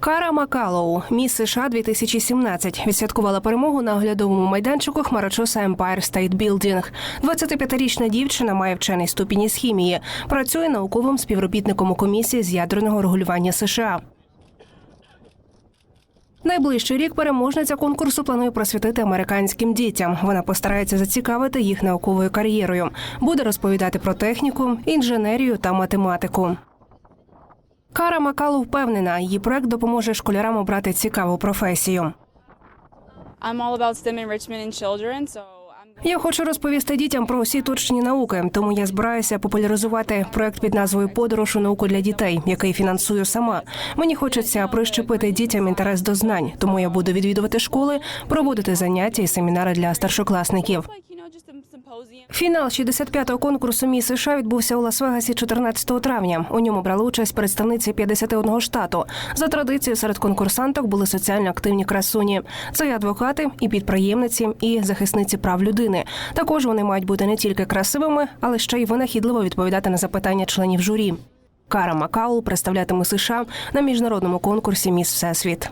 Кара Макалоу, міс США 2017, відсвяткувала перемогу на оглядовому майданчику хмарочоса Empire State Building. 25-річна дівчина має вчений ступінь із хімії. Працює науковим співробітником у комісії з ядерного регулювання США. Найближчий рік переможниця конкурсу планує просвітити американським дітям. Вона постарається зацікавити їх науковою кар'єрою. Буде розповідати про техніку, інженерію та математику. Кара Макалу впевнена, її проект допоможе школярам обрати цікаву професію. Я хочу розповісти дітям про усі точні науки, тому я збираюся популяризувати проект під назвою Подорож у науку для дітей, який фінансую сама. Мені хочеться прищепити дітям інтерес до знань, тому я буду відвідувати школи, проводити заняття і семінари для старшокласників. Фінал 65-го конкурсу Міс США відбувся у Лас-Вегасі 14 травня. У ньому брали участь представниці 51 штату. За традицією серед конкурсанток були соціально активні красуні. Це і адвокати, і підприємниці, і захисниці прав людини. Також вони мають бути не тільки красивими, але ще й винахідливо відповідати на запитання членів журі. Кара Макаул представлятиме США на міжнародному конкурсі Міс Всесвіт.